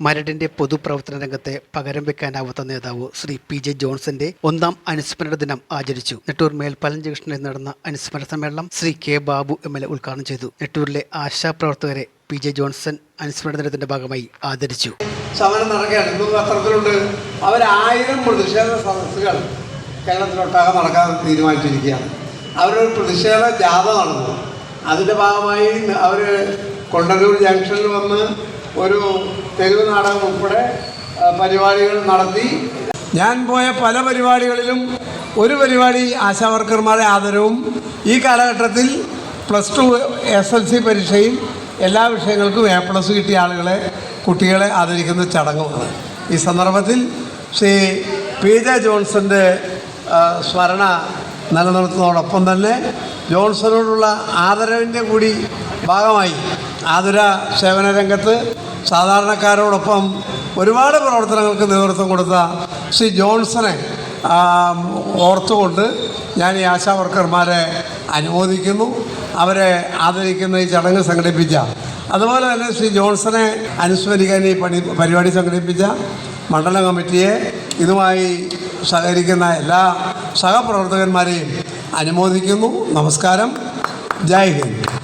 മരടിന്റെ പൊതുപ്രവർത്തന രംഗത്തെ പകരം വെക്കാനാവാത്ത നേതാവ് ശ്രീ പി ജെ ജോൺസന്റെ ഒന്നാം അനുസ്മരണ ദിനം ആചരിച്ചു. നെട്ടൂർ മേൽപ്പാലം ജംഗ്ഷനിൽ നടന്ന അനുസ്മരണ സമ്മേളനം Shri K Babu M L ഉദ്ഘാടനം ചെയ്തു. നെട്ടൂരിലെ ആശാ പ്രവർത്തകരെ പി ജെ ജോൺസൺ അനുസ്മരണ ദിനത്തിന്റെ ഭാഗമായി ആദരിച്ചു. സമരം നടക്കുകയാണ്. അവരായിരം പ്രതിഷേധ സദസ്സുകൾ കേരളത്തിലൊട്ടാകെ നടക്കാൻ തീരുമാനിച്ചിരിക്കുകയാണ്. അവരൊരു പ്രതിഷേധ ജാഥ നടന്നു. അതിന്റെ ഭാഗമായി അവർ കൊണ്ടല്ലൂർ ജംഗ്ഷനിൽ വന്ന് ഒരു തെരുവ് നാടകം ഉൾപ്പെടെ പരിപാടികൾ നടത്തി. ഞാൻ പോയ പല പരിപാടികളിലും ഒരു പരിപാടി ആശാവർക്കർമാരെ ആദരവും ഈ കാലഘട്ടത്തിൽ plus two S L C പരീക്ഷയിൽ എല്ലാ വിഷയങ്ങൾക്കും എ പ്ലസ് കിട്ടിയ ആളുകളെ കുട്ടികളെ ആദരിക്കുന്ന ചടങ്ങുമാണ്. ഈ സന്ദർഭത്തിൽ ശ്രീ പി ജെ ജോൺസന്റെ സ്മരണ നിലനിർത്തുന്നതോടൊപ്പം തന്നെ ജോൺസണോടുള്ള ആദരവിന്റെ കൂടി ഭാഗമായി ആതുര സേവന രംഗത്ത് സാധാരണക്കാരോടൊപ്പം ഒരുപാട് പ്രവർത്തനങ്ങൾക്ക് നേതൃത്വം കൊടുത്ത ശ്രീ ജോൺസനെ ഓർത്തുകൊണ്ട് ഞാൻ ഈ ആശാ വർക്കർമാരെ അനുമോദിക്കുന്നു. അവരെ ആദരിക്കുന്ന ഈ ചടങ്ങ് സംഘടിപ്പിച്ച. അതുപോലെ തന്നെ ശ്രീ ജോൺസനെ അനുസ്മരിക്കാൻ ഈ പണി പരിപാടി സംഘടിപ്പിച്ച മണ്ഡലം കമ്മിറ്റിയെ ഇതുമായി സഹകരിക്കുന്ന എല്ലാ സഹപ്രവർത്തകന്മാരെയും അനുമോദിക്കുന്നു. നമസ്കാരം. ജയ് ഹിന്ദ്.